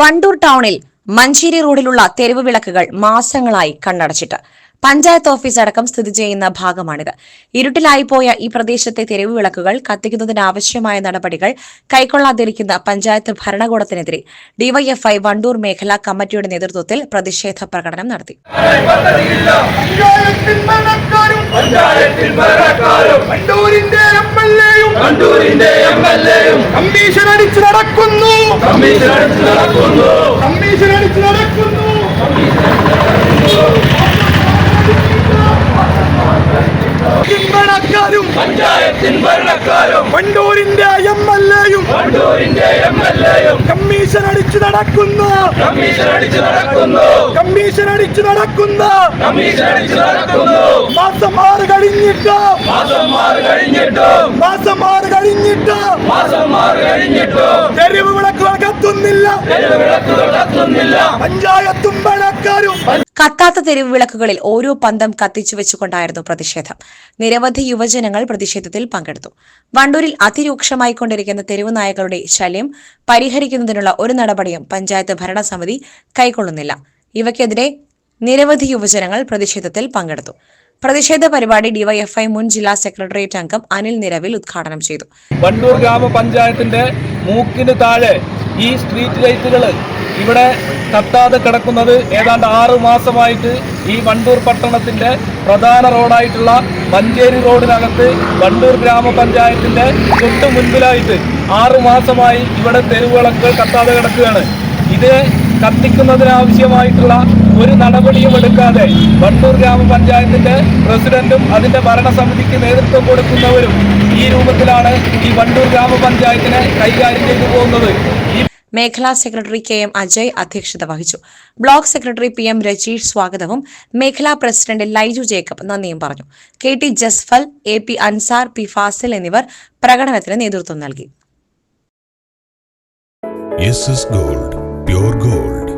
വണ്ടൂർ ടൗണിൽ മഞ്ചേരി റോഡിലുള്ള തെരുവ് വിളക്കുകൾ മാസങ്ങളായി കണ്ണടച്ചിട്ട്. പഞ്ചായത്ത് ഓഫീസ് അടക്കം സ്ഥിതി ചെയ്യുന്ന ഭാഗമാണിത്. ഇരുട്ടിലായിപ്പോയ ഈ പ്രദേശത്തെ തെരുവ് വിളക്കുകൾ കത്തിക്കുന്നതിനാവശ്യമായ നടപടികൾ കൈക്കൊള്ളാതിരിക്കുന്ന പഞ്ചായത്ത് ഭരണകൂടത്തിനെതിരെ ഡിവൈഎഫ്ഐ വണ്ടൂർ മേഖലാ കമ്മിറ്റിയുടെ നേതൃത്വത്തിൽ പ്രതിഷേധ പ്രകടനം നടത്തി. വണ്ടൂരിന്റെ എം എൽ എയും കണ്ടൂരിന്റെ എം എൽ എയും കമ്മീഷൻ അടിച്ച് നടക്കുന്നു. കമ്മീഷൻ അടിച്ചു നടക്കുന്നു. കമ്മീഷൻ അടിച്ച് നടക്കുന്നു. ഭരണക്കാരും പഞ്ചായത്തിൽ ഭരണക്കാരും വണ്ടൂരിന്റെ എം എൽ എയും കണ്ടൂരിന്റെ എം എൽ എയും കമ്മീഷൻ അടിച്ച് നടക്കുന്നു. കമ്മീഷൻ അടിച്ചു നടക്കുന്നു. കമ്മീഷൻ അടിച്ച് നടക്കുന്നു കമ്മീഷൻ അടിച്ചു നടക്കുന്നു. മാസം ആറ് കഴിഞ്ഞിട്ട് മാസം ആറ് കഴിഞ്ഞിട്ടും മാസം ആറ് കഴിഞ്ഞിട്ട് മാസം മാറി കഴിഞ്ഞിട്ടും തെരുവ് വിളക്കുകൾ കത്തുന്നില്ല തെരുവ് വിളക്കുകൾ കത്തുന്നില്ല പഞ്ചായത്തും ഭരണക്കാരും കത്താത്ത തെരുവ് വിളക്കുകളിൽ ഓരോ പന്തം കത്തിച്ചു വെച്ചുകൊണ്ടായിരുന്നു പ്രതിഷേധം. നിരവധി യുവജനങ്ങൾ പ്രതിഷേധത്തിൽ പങ്കെടുത്തു. വണ്ടൂരിൽ അതിരൂക്ഷമായി കൊണ്ടിരിക്കുന്ന തെരുവ് നായകളുടെ ശല്യം പരിഹരിക്കുന്നതിനുള്ള ഒരു നടപടിയും പഞ്ചായത്ത് ഭരണസമിതി കൈക്കൊള്ളുന്നില്ല. ഇവയ്ക്കെതിരെ നിരവധി യുവജനങ്ങൾ പ്രതിഷേധത്തിൽ പങ്കെടുത്തു. പ്രതിഷേധ പരിപാടി ഡിവൈഎഫ്ഐ മുൻ ജില്ലാ സെക്രട്ടേറിയറ്റ് അംഗം അനിൽ നിരവിൽ ഉദ്ഘാടനം ചെയ്തു. വണ്ണൂർ ഗ്രാമപഞ്ചായത്തിന്റെ മൂക്കിന് താഴെ ഈ സ്ട്രീറ്റ് ലൈറ്റുകൾ ഇവിടെ കത്താതെ കിടക്കുന്നത് ഏതാണ്ട് ആറു മാസമായിട്ട് ഈ വണ്ടൂർ പട്ടണത്തിന്റെ പ്രധാന റോഡായിട്ടുള്ള മഞ്ചേരി റോഡിനകത്ത് വണ്ടൂർ ഗ്രാമപഞ്ചായത്തിന്റെ തൊട്ട് മുൻപിലായിട്ട് ആറു മാസമായി ഇവിടെ തെരുവുകളൊക്കെ കത്താതെ കിടക്കുകയാണ്. ഇത് കത്തിക്കുന്നതിനാവശ്യമായിട്ടുള്ള ഒരു നടപടിയും എടുക്കാതെ വണ്ടൂർ ഗ്രാമപഞ്ചായത്തിന്റെ പ്രസിഡന്റും അതിന്റെ ഭരണസമിതിക്ക് നേതൃത്വം കൊടുക്കുന്നവരും ഈ രൂപത്തിലാണ് ഈ വണ്ടൂർ ഗ്രാമപഞ്ചായത്തിനെ കൈകാര്യം ചെയ്തു പോകുന്നത്. മേഖലാ സെക്രട്ടറി കെ എം അജയ് അധ്യക്ഷത വഹിച്ചു. Block secretary P M Rajeesh സ്വാഗതവും മേഖലാ പ്രസിഡന്റ് ലൈജു ജേക്കബ് നന്ദിയും പറഞ്ഞു. K T Jasfal A P Ansar P Fasil എന്നിവർ പ്രകടനത്തിന് നേതൃത്വം നൽകി. S S gold pure gold